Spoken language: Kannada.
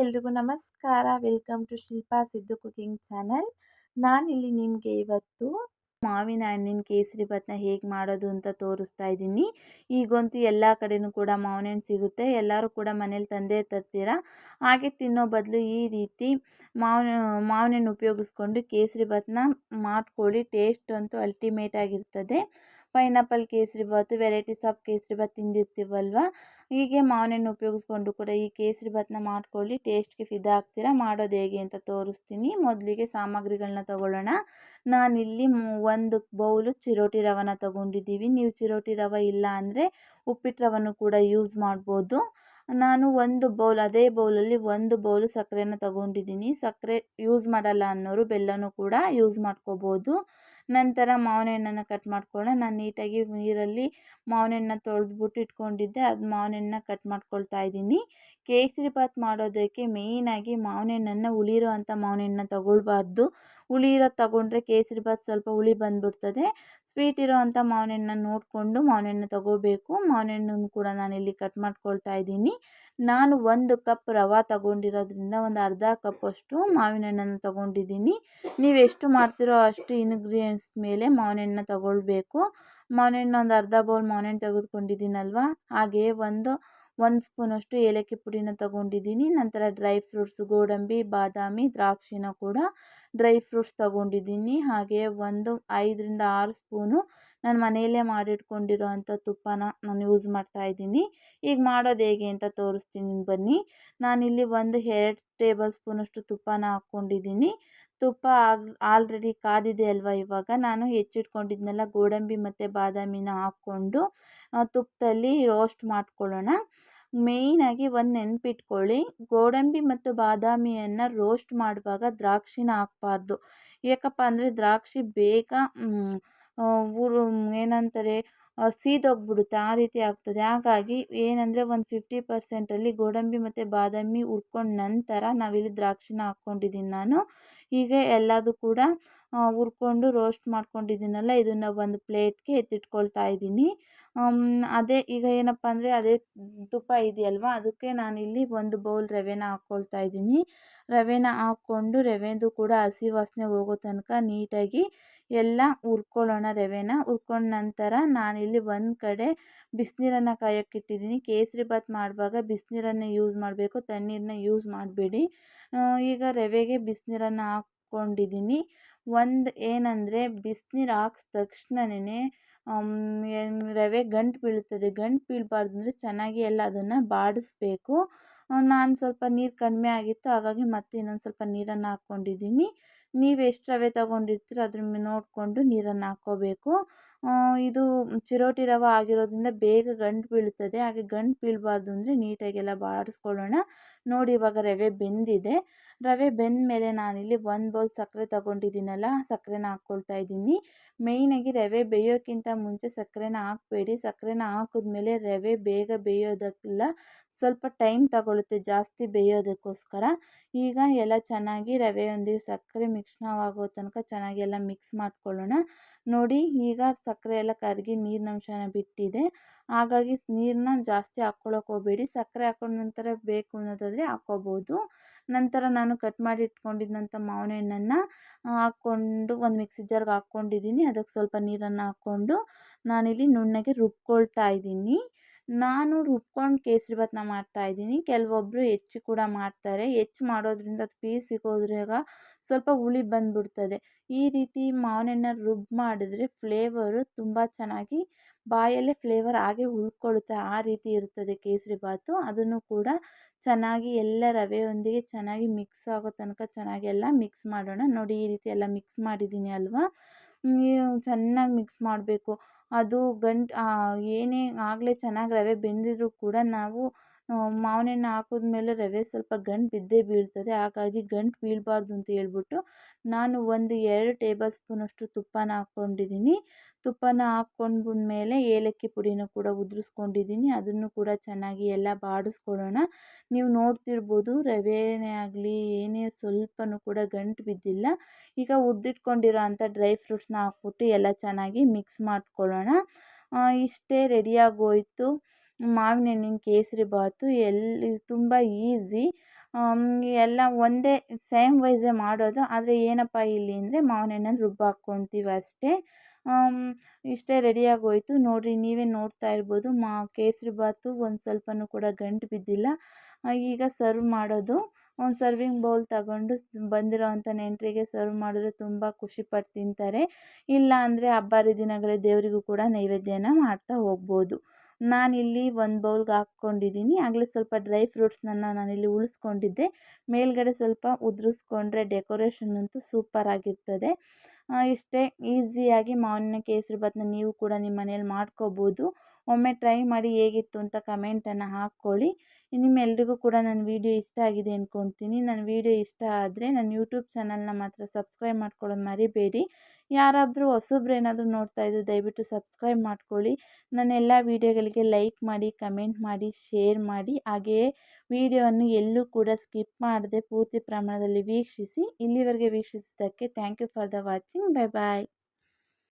ಎಲ್ರಿಗೂ ನಮಸ್ಕಾರ. Welcome to Shilpa Siddu cooking channel. ನಾನಿಲ್ಲಿ ನಿಮಗೆ ಇವತ್ತು ಮಾವಿನ ಹಣ್ಣಿನ ಕೇಸರಿ ಭಾತ್ನ ಹೇಗೆ ಮಾಡೋದು ಅಂತ ತೋರಿಸ್ತಾ ಇದ್ದೀನಿ. ಈಗಂತೂ ಎಲ್ಲ ಕಡೆಯೂ ಕೂಡ ಮಾವಿನ ಹಣ್ಣು ಸಿಗುತ್ತೆ. ಎಲ್ಲರೂ ಕೂಡ ಮನೇಲಿ ತಂದೆ ತರ್ತೀರ? ಹಾಗೆ ತಿನ್ನೋ ಬದಲು ಈ ರೀತಿ ಮಾವಿನ ಮಾವಿನ ಹಣ್ಣು ಉಪಯೋಗಿಸ್ಕೊಂಡು ಕೇಸರಿ ಭಾತ್ನ ಮಾಡ್ಕೊಳ್ಳಿ. ಟೇಸ್ಟ್ ಅಂತೂ ಅಲ್ಟಿಮೇಟ್ ಆಗಿರ್ತದೆ. Pineapple kesari bath varieties of kesari bath ತಿಂದಿರ್ತೀವಲ್ವ? ಹೀಗೆ ಮಾವಿನಣ್ಣು ಉಪಯೋಗಿಸ್ಕೊಂಡು ಕೂಡ ಈ ಕೇಸರಿ ಭಾತ್ನ ಮಾಡ್ಕೊಳ್ಳಿ, ಟೇಸ್ಟ್ಗೆ ಫಿದಾ ಆಗ್ತೀರಾ? ಮಾಡೋದು ಹೇಗೆ ಅಂತ ತೋರಿಸ್ತೀನಿ. ಮೊದಲಿಗೆ ಸಾಮಗ್ರಿಗಳನ್ನ ತಗೊಳ್ಳೋಣ. ನಾನಿಲ್ಲಿ ಒಂದು ಬೌಲು ಚಿರೋಟಿ ರವನ ತಗೊಂಡಿದ್ದೀವಿ. ನೀವು ಚಿರೋಟಿ ರವೆ ಇಲ್ಲ ಅಂದರೆ ಉಪ್ಪಿಟ್ಟು ರವನ್ನು ಕೂಡ ಯೂಸ್ ಮಾಡ್ಬೋದು. ನಾನು ಒಂದು ಬೌಲ್, ಅದೇ ಬೌಲಲ್ಲಿ ಒಂದು ಬೌಲು ಸಕ್ಕರೆನ ತಗೊಂಡಿದ್ದೀನಿ. ಸಕ್ಕರೆ ಯೂಸ್ ಮಾಡಲ್ಲ ಅನ್ನೋರು ಬೆಲ್ಲನೂ ಕೂಡ ಯೂಸ್ ಮಾಡ್ಕೋಬೋದು. ನಂತರ ಮಾವಿನ ಹಣ್ಣನ್ನು ಕಟ್ ಮಾಡ್ಕೊಳ್ಳೋಣ. ನಾನು ನೀಟಾಗಿ ನೀರಲ್ಲಿ ಮಾವಿನ ಹಣ್ಣನ್ನ ತೊಳೆದ್ಬಿಟ್ಟು ಇಟ್ಕೊಂಡಿದ್ದೆ. ಅದು ಮಾವಿನ ಕಟ್ ಮಾಡ್ಕೊಳ್ತಾ ಇದ್ದೀನಿ. ಕೇಸರಿ ಬಾತ್ ಮಾಡೋದಕ್ಕೆ ಮೇಯ್ನಾಗಿ ಮಾವಿನ ಹಣ್ಣನ್ನು ಉಳಿರೋ ಅಂಥ ಮಾವಿನ ಹಣ್ಣನ್ನ ತಗೊಳ್ಬಾರ್ದು. ಹುಳಿ ಇರೋದು ತಗೊಂಡ್ರೆ ಕೇಸರಿ ಬಾತ್ ಸ್ವಲ್ಪ ಹುಳಿ ಬಂದುಬಿಡ್ತದೆ. ಸ್ವೀಟ್ ಇರೋ ಅಂಥ ಮಾವಿನ ನೋಡಿಕೊಂಡು ಮಾವಿನ ಹಣ್ಣು ತಗೋಬೇಕು. ಮಾವಿನ ಹಣ್ಣನ್ನು ಕೂಡ ನಾನಿಲ್ಲಿ ಕಟ್ ಮಾಡ್ಕೊಳ್ತಾ ಇದ್ದೀನಿ. ನಾನು ಒಂದು ಕಪ್ ರವೆ ತಗೊಂಡಿರೋದ್ರಿಂದ ಒಂದು ಅರ್ಧ ಕಪ್ಪಷ್ಟು ಮಾವಿನ ಹಣ್ಣನ್ನು ತಗೊಂಡಿದ್ದೀನಿ. ನೀವು ಎಷ್ಟು ಮಾಡ್ತೀರೋ ಅಷ್ಟು ಇನ್ಗ್ರೀಡಿಯೆಂಟ್ಸ್ ಮೇಲೆ ಮಾವಿನ ಹಣ್ಣನ್ನ ತಗೊಳ್ಬೇಕು. ಮಾವಿನ ಹಣ್ಣು ಒಂದು ಅರ್ಧ ಬೌಲ್ ಮಾವಿನ ಹಣ್ಣು ತೆಗೆದುಕೊಂಡಿದ್ದೀನಲ್ವ? ಹಾಗೆಯೇ ಒಂದು ಒಂದು ಸ್ಪೂನಷ್ಟು ಏಲಕ್ಕಿ ಪುಡಿನ ತಗೊಂಡಿದ್ದೀನಿ. ನಂತರ ಡ್ರೈ ಫ್ರೂಟ್ಸ್ ಗೋಡಂಬಿ, ಬಾದಾಮಿ, ದ್ರಾಕ್ಷಿನ ಕೂಡ ಡ್ರೈ ಫ್ರೂಟ್ಸ್ ತಗೊಂಡಿದ್ದೀನಿ. ಹಾಗೆ ಒಂದು ಐದರಿಂದ ಆರು ಸ್ಪೂನು ನಾನು ಮನೆಯಲ್ಲೇ ಮಾಡಿಟ್ಕೊಂಡಿರೋ ಅಂಥ ತುಪ್ಪನ ನಾನು ಯೂಸ್ ಮಾಡ್ತಾಯಿದ್ದೀನಿ ಈಗ ಮಾಡೋದು ಹೇಗೆ ಅಂತ ತೋರಿಸ್ತೀನಿ ಬನ್ನಿ. ನಾನಿಲ್ಲಿ ಒಂದು ಎರಡು ಟೇಬಲ್ ಸ್ಪೂನಷ್ಟು ತುಪ್ಪನ ಹಾಕ್ಕೊಂಡಿದ್ದೀನಿ. ತುಪ್ಪ ಆಗ್ ಆಲ್ರೆಡಿ ಕಾದಿದೆ ಅಲ್ವಾ ಇವಾಗ. ನಾನು ಹೆಚ್ಚಿಟ್ಕೊಂಡಿದ್ನೆಲ್ಲ ಗೋಡಂಬಿ ಮತ್ತು ಬಾದಾಮಿನ ಹಾಕ್ಕೊಂಡು ತುಪ್ಪದಲ್ಲಿ ರೋಸ್ಟ್ ಮಾಡ್ಕೊಳ್ಳೋಣ. ಮೇಯ್ನಾಗಿ ಒಂದು ನೆನಪಿಟ್ಕೊಳ್ಳಿ. ಗೋಡಂಬಿ ಮತ್ತು ಬಾದಾಮಿಯನ್ನು ರೋಸ್ಟ್ ಮಾಡುವಾಗ ದ್ರಾಕ್ಷಿನ ಹಾಕ್ಬಾರ್ದು. ಯಾಕಪ್ಪ ಅಂದರೆ ದ್ರಾಕ್ಷಿ ಬೇಗ ಊರು ಏನಂತಾರೆ ಸೀದೋಗ್ಬಿಡುತ್ತೆ, ಆ ರೀತಿ ಆಗ್ತದೆ. ಹಾಗಾಗಿ ಏನಂದರೆ ಒಂದು ಫಿಫ್ಟಿ ಪರ್ಸೆಂಟಲ್ಲಿ ಗೋಡಂಬಿ ಮತ್ತು ಬಾದಾಮಿ ಹುರ್ಕೊಂಡ ನಂತರ ನಾವಿಲ್ಲಿ ದ್ರಾಕ್ಷಿನ ಹಾಕ್ಕೊಂಡಿದ್ದೀನಿ ನಾನು. ಹೀಗೆ ಎಲ್ಲದೂ ಕೂಡ ಹುರ್ಕೊಂಡು ರೋಸ್ಟ್ ಮಾಡ್ಕೊಂಡಿದ್ದೀನಲ್ಲ ಇದನ್ನು ಒಂದು ಪ್ಲೇಟ್ಗೆ ಎತ್ತಿಟ್ಕೊಳ್ತಾ ಇದ್ದೀನಿ ಅದೇ ಈಗ ಏನಪ್ಪ ಅಂದರೆ ಅದೇ ತುಪ್ಪ ಇದೆಯಲ್ವ, ಅದಕ್ಕೆ ನಾನಿಲ್ಲಿ ಒಂದು ಬೌಲ್ ರವೆನ ಹಾಕ್ಕೊಳ್ತಾ ಇದ್ದೀನಿ ರವೆನ ಹಾಕ್ಕೊಂಡು, ರವೆಂದು ಕೂಡ ಹಸಿ ವಾಸನೆ ಹೋಗೋ ತನಕ ನೀಟಾಗಿ ಎಲ್ಲ ಹುರ್ಕೊಳ್ಳೋಣ ರವೆನ. ಹುರ್ಕೊಂಡ ನಂತರ ನಾನಿಲ್ಲಿ ಒಂದು ಕಡೆ ಬಿಸಿನೀರನ್ನು ಕಾಯೋಕ್ಕಿಟ್ಟಿದ್ದೀನಿ. ಕೇಸರಿ ಭಾತ್ ಮಾಡುವಾಗ ಬಿಸಿನೀರನ್ನೇ ಯೂಸ್ ಮಾಡಬೇಕು. ತಣ್ಣೀರನ್ನ ಯೂಸ್ ಮಾಡಬೇಡಿ. ಈಗ ರವೆಗೆ ಬಿಸಿನೀರನ್ನು ಹಾಕ್ಕೊಂಡಿದ್ದೀನಿ. ಒಂದು ಏನಂದರೆ ಬಿಸಿನೀರು ಹಾಕ್ದ ತಕ್ಷಣನೇ ರವೆ ಗಂಟು ಬೀಳುತ್ತದೆ ಗಂಟು ಬೀಳಬಾರ್ದು ಅಂದರೆ ಚೆನ್ನಾಗಿ ಎಲ್ಲ ಅದನ್ನು ಬಾಡಿಸ್ಬೇಕು. ನಾನು ಸ್ವಲ್ಪ ನೀರು ಕಡಿಮೆ ಆಗಿತ್ತು. ಹಾಗಾಗಿ ಮತ್ತೆ ಇನ್ನೊಂದು ಸ್ವಲ್ಪ ನೀರನ್ನು ಹಾಕ್ಕೊಂಡಿದ್ದೀನಿ. ನೀವು ಎಷ್ಟು ರವೆ ತೊಗೊಂಡಿರ್ತೀರೋ ಅದ್ರ ನೋಡಿಕೊಂಡು ನೀರನ್ನು ಹಾಕ್ಕೋಬೇಕು ಇದು ಚಿರೋಟಿ ರವೆ ಆಗಿರೋದ್ರಿಂದ ಬೇಗ ಗಂಟು ಬೀಳ್ತದೆ. ಹಾಗೆ ಗಂಟು ಬೀಳಬಾರ್ದು ಅಂದರೆ ನೀಟಾಗೆಲ್ಲ ಬಾಡಿಸ್ಕೊಳ್ಳೋಣ ನೋಡಿ ಇವಾಗ ರವೆ ಬೆಂದಿದೆ. ರವೆ ಬೆಂದ ಮೇಲೆ ನಾನಿಲ್ಲಿ ಒಂದು ಬೌಲ್ ಸಕ್ಕರೆ ತೊಗೊಂಡಿದ್ದೀನಲ್ಲ ಸಕ್ಕರೆನ ಹಾಕ್ಕೊಳ್ತಾ ಇದ್ದೀನಿ. ಮೇಯ್ನಾಗಿ ರವೆ ಬೇಯೋಕ್ಕಿಂತ ಮುಂಚೆ ಸಕ್ಕರೆನ ಹಾಕಬೇಡಿ. ಸಕ್ಕರೆನ ಹಾಕಿದ್ಮೇಲೆ ರವೆ ಬೇಗ ಬೇಯೋದಕ್ಕಿಲ್ಲ. ಸ್ವಲ್ಪ ಟೈಮ್ ತಗೊಳ್ಳುತ್ತೆ ಜಾಸ್ತಿ ಬೇಯೋದಕ್ಕೋಸ್ಕರ. ಈಗ ಎಲ್ಲ ಚೆನ್ನಾಗಿ ರವೆಯೊಂದಿಗೆ ಸಕ್ಕರೆ ಮಿಶ್ರಣವಾಗೋ ತನಕ ಚೆನ್ನಾಗಿ ಎಲ್ಲ ಮಿಕ್ಸ್ ಮಾಡ್ಕೊಳ್ಳೋಣ. ನೋಡಿ, ಈಗ ಸಕ್ಕರೆ ಎಲ್ಲ ಕರಗಿ ನೀರಿನಂಶನ ಬಿಟ್ಟಿದೆ. ಹಾಗಾಗಿ ನೀರನ್ನ ಜಾಸ್ತಿ ಹಾಕ್ಕೊಳ್ಳೋಕೆ ಹೋಗಬೇಡಿ. ಸಕ್ಕರೆ ಹಾಕೊಂಡ ನಂತರ ಬೇಕು ಅನ್ನೋದಾದರೆ ಹಾಕ್ಕೋಬೋದು. ನಂತರ ನಾನು ಕಟ್ ಮಾಡಿ ಇಟ್ಕೊಂಡಿದ್ದಂಥ ಮಾವಿನ ಹಣ್ಣನ್ನು ಹಾಕ್ಕೊಂಡು ಒಂದು ಮಿಕ್ಸಿ ಜಾರ್ಗೆ ಹಾಕ್ಕೊಂಡಿದ್ದೀನಿ. ಅದಕ್ಕೆ ಸ್ವಲ್ಪ ನೀರನ್ನು ಹಾಕ್ಕೊಂಡು ನಾನಿಲ್ಲಿ ನುಣ್ಣಗೆ ರುಬ್ಕೊಳ್ತಾ ಇದ್ದೀನಿ. ನಾನು ರುಬ್ಕೊಂಡು ಕೇಸರಿಭಾತ್ನ ಮಾಡ್ತಾಯಿದ್ದೀನಿ ಕೆಲವೊಬ್ಬರು ಹೆಚ್ಚು ಕೂಡ ಮಾಡ್ತಾರೆ. ಹೆಚ್ಚು ಮಾಡೋದ್ರಿಂದ ಅದು ಪೀಸ್ ಸಿಗೋದ್ರಾಗ ಸ್ವಲ್ಪ ಹುಳಿ ಬಂದುಬಿಡ್ತದೆ. ಈ ರೀತಿ ಮಾವಿನಣ್ಣ ರುಬ್ ಮಾಡಿದ್ರೆ ಫ್ಲೇವರು ತುಂಬ ಚೆನ್ನಾಗಿ ಬಾಯಲ್ಲೇ ಫ್ಲೇವರ್ ಹಾಗೆ ಉಳ್ಕೊಳ್ಳುತ್ತೆ. ಆ ರೀತಿ ಇರ್ತದೆ ಕೇಸರಿಭಾತು. ಅದನ್ನು ಕೂಡ ಚೆನ್ನಾಗಿ ಎಲ್ಲ ರವೆಯೊಂದಿಗೆ ಚೆನ್ನಾಗಿ ಮಿಕ್ಸ್ ಆಗೋ ತನಕ ಚೆನ್ನಾಗಿ ಎಲ್ಲ ಮಿಕ್ಸ್ ಮಾಡೋಣ. ನೋಡಿ ಈ ರೀತಿ ಎಲ್ಲ ಮಿಕ್ಸ್ ಮಾಡಿದ್ದೀನಿ ಅಲ್ವಾ? ಚೆನ್ನಾಗಿ ಮಿಕ್ಸ್ ಮಾಡಬೇಕು. ಅದು ಗಂಟು ಏನೇ ಆಗಲೇ ಚೆನ್ನಾಗಿ ರವೆ ಬೆಂದಿದ್ರೂ ಕೂಡ ನಾವು ಮಾವಿನ ಹಣ್ಣು ಹಾಕಿದ್ಮೇಲೆ ರವೆ ಸ್ವಲ್ಪ ಗಂಟು ಬಿದ್ದೇ ಬೀಳ್ತದೆ. ಹಾಗಾಗಿ ಗಂಟು ಬೀಳಬಾರ್ದು ಅಂತ ಹೇಳ್ಬಿಟ್ಟು ನಾನು ಒಂದು ಎರಡು ಟೇಬಲ್ ಸ್ಪೂನಷ್ಟು ತುಪ್ಪನ ಹಾಕ್ಕೊಂಡಿದ್ದೀನಿ. ತುಪ್ಪನ ಹಾಕ್ಕೊಂಡ್ಮೇಲೆ ಏಲಕ್ಕಿ ಪುಡಿನೂ ಕೂಡ ಉದುರಿಸ್ಕೊಂಡಿದ್ದೀನಿ. ಅದನ್ನು ಕೂಡ ಚೆನ್ನಾಗಿ ಎಲ್ಲ ಬಾಡಿಸ್ಕೊಳ್ಳೋಣ. ನೀವು ನೋಡ್ತಿರ್ಬೋದು ರವೆನೇ ಆಗಲಿ, ಏನೇ ಸ್ವಲ್ಪನೂ ಕೂಡ ಗಂಟು ಬಿದ್ದಿಲ್ಲ. ಈಗ ಉದ್ದಿಟ್ಕೊಂಡಿರೋ ಅಂಥ ಡ್ರೈ ಫ್ರೂಟ್ಸ್ನ ಹಾಕ್ಬಿಟ್ಟು ಎಲ್ಲ ಚೆನ್ನಾಗಿ ಮಿಕ್ಸ್ ಮಾಡ್ಕೊಳ್ಳೋಣ. ಇಷ್ಟೇ ರೆಡಿಯಾಗೋಯಿತು ಮಾವಿನ ಹಣ್ಣಿನ ಕೇಸರಿ ಬಾತು ಎಲ್ಲಿ ತುಂಬ ಈಸಿ. ಎಲ್ಲ ಒಂದೇ, ಸೇಮ್ ವೈಸೇ ಮಾಡೋದು. ಆದರೆ ಏನಪ್ಪ ಇಲ್ಲಿ ಅಂದರೆ ಮಾವಿನ ಹಣ್ಣನ್ನು ರುಬ್ಬಿ ಹಾಕ್ಕೊಳ್ತೀವಿ ಅಷ್ಟೇ. ಇಷ್ಟೇ ರೆಡಿಯಾಗೋಯಿತು ನೋಡಿರಿ, ನೀವೇ ನೋಡ್ತಾ ಇರ್ಬೋದು. ಮಾ ಕೇಸರಿಬಾತು ಒಂದು ಸ್ವಲ್ಪನೂ ಕೂಡ ಗಂಟು ಬಿದ್ದಿಲ್ಲ. ಈಗ ಸರ್ವ್ ಮಾಡೋದು. ಒಂದು ಸರ್ವಿಂಗ್ ಬೌಲ್ ತಗೊಂಡು ಬಂದಿರೋವಂಥ ನೆಂಟರಿಗೆ ಸರ್ವ್ ಮಾಡಿದ್ರೆ ತುಂಬ ಖುಷಿಪಟ್ಟು ತಿಂತಾರೆ. ಇಲ್ಲ ಅಂದರೆ ಹಬ್ಬ ಹರಿದಿನಗಳೇ ದೇವರಿಗೂ ಕೂಡ ನೈವೇದ್ಯನ ಮಾಡ್ತಾ ಹೋಗ್ಬೋದು. ನಾನಿಲ್ಲಿ ಒಂದು ಬೌಲ್ಗೆ ಹಾಕ್ಕೊಂಡಿದ್ದೀನಿ ಆಗಲೇ ಸ್ವಲ್ಪ ಡ್ರೈ ಫ್ರೂಟ್ಸ್ನನ್ನು ನಾನಿಲ್ಲಿ ಉಳಿಸ್ಕೊಂಡಿದ್ದೆ. ಮೇಲ್ಗಡೆ ಸ್ವಲ್ಪ ಉದುರಿಸ್ಕೊಂಡ್ರೆ ಡೆಕೋರೇಷನ್ ಅಂತೂ ಸೂಪರ್ ಆಗಿರ್ತದೆ. ಇಷ್ಟೇ ಈಸಿಯಾಗಿ ಮಾವಿನ ಕೇಸರಿಬಾತನ್ನ ನೀವು ಕೂಡ ನಿಮ್ಮ ಮನೇಲಿ ಮಾಡ್ಕೋಬೋದು. ಒಮ್ಮೆ ಟ್ರೈ ಮಾಡಿ ಹೇಗಿತ್ತು ಅಂತ ಕಮೆಂಟನ್ನು ಹಾಕ್ಕೊಳ್ಳಿ. ನಿಮ್ಮೆಲ್ರಿಗೂ ಕೂಡ ನನ್ನ ವೀಡಿಯೋ ಇಷ್ಟ ಆಗಿದೆ ಅಂದ್ಕೊತೀನಿ ನನ್ನ ವೀಡಿಯೋ ಇಷ್ಟ ಆದರೆ ನನ್ನ ಯೂಟ್ಯೂಬ್ ಚಾನಲ್ನ ಮಾತ್ರ ಸಬ್ಸ್ಕ್ರೈಬ್ ಮಾಡ್ಕೊಳ್ಳೋದು ಮರಿಬೇಡಿ. ಯಾರಾದರೂ ಹೊಸಬ್ರು ಏನಾದರೂ ನೋಡ್ತಾ ಇದ್ದರೆ ದಯವಿಟ್ಟು ಸಬ್ಸ್ಕ್ರೈಬ್ ಮಾಡ್ಕೊಳ್ಳಿ. ನನ್ನ ಎಲ್ಲ ವೀಡಿಯೋಗಳಿಗೆ ಲೈಕ್ ಮಾಡಿ, ಕಮೆಂಟ್ ಮಾಡಿ, ಶೇರ್ ಮಾಡಿ. ಹಾಗೆಯೇ ವಿಡಿಯೋವನ್ನು ಎಲ್ಲೂ ಕೂಡ ಸ್ಕಿಪ್ ಮಾಡದೆ ಪೂರ್ತಿ ಪ್ರಮಾಣದಲ್ಲಿ ವೀಕ್ಷಿಸಿ. ಇಲ್ಲಿವರೆಗೆ ವೀಕ್ಷಿಸಿದ್ದಕ್ಕೆ thank you for the watching. Bye bye